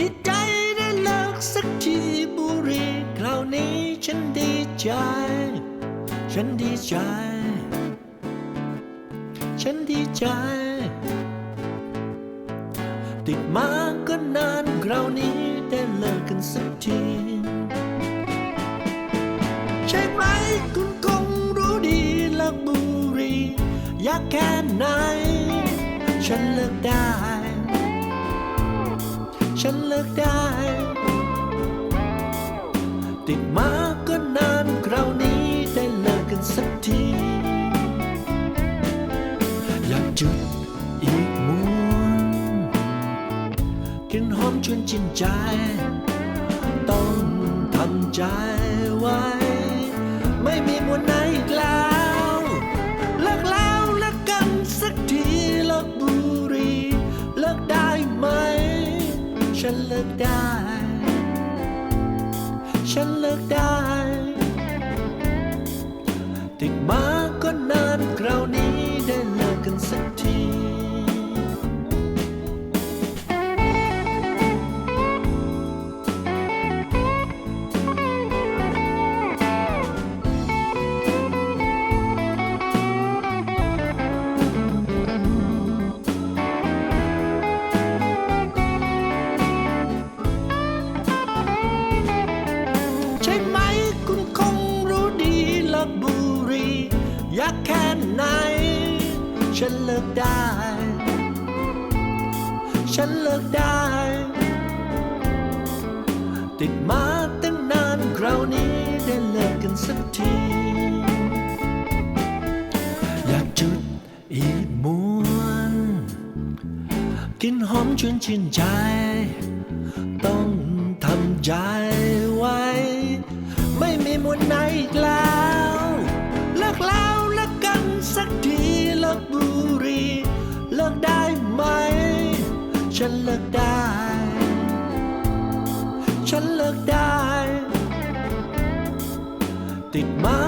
ดีใจได้เลิกสักทีบุหรีคราวนี้ฉันดีใจ ฉันดีใจ ฉันดีใจ ติดมาก็นานคราวนี้ได้เลิกกันสักทีใช่ไหมคุณคงรู้ดีเลิกบุรีอยากแค่ไหน ฉันเลิกได้ ฉันเลิกได้ ติดมาก็นานคราวนี้ได้เลิกกันสักที อยากจุดอีกมวนกลิ่นหอมชวนจินใจ ต้องทำใจ เลิกได้ ฉันเลิกได้ ติดมาก็นานคราวนี้ได้เลิกกันสักที ไหน ฉันเลิกได้ ฉันเลิกได้ ติดมาตั้งนานคราวนี้ได้เลิกกันสักที อยากจุดอีกมวน กินหอมชวนชื่นใจ ต้องทำใจไว้ ไม่มีมวลไหนอีกแล้ว ฉันเลิกได้ ฉันเลิกได้ ติดมา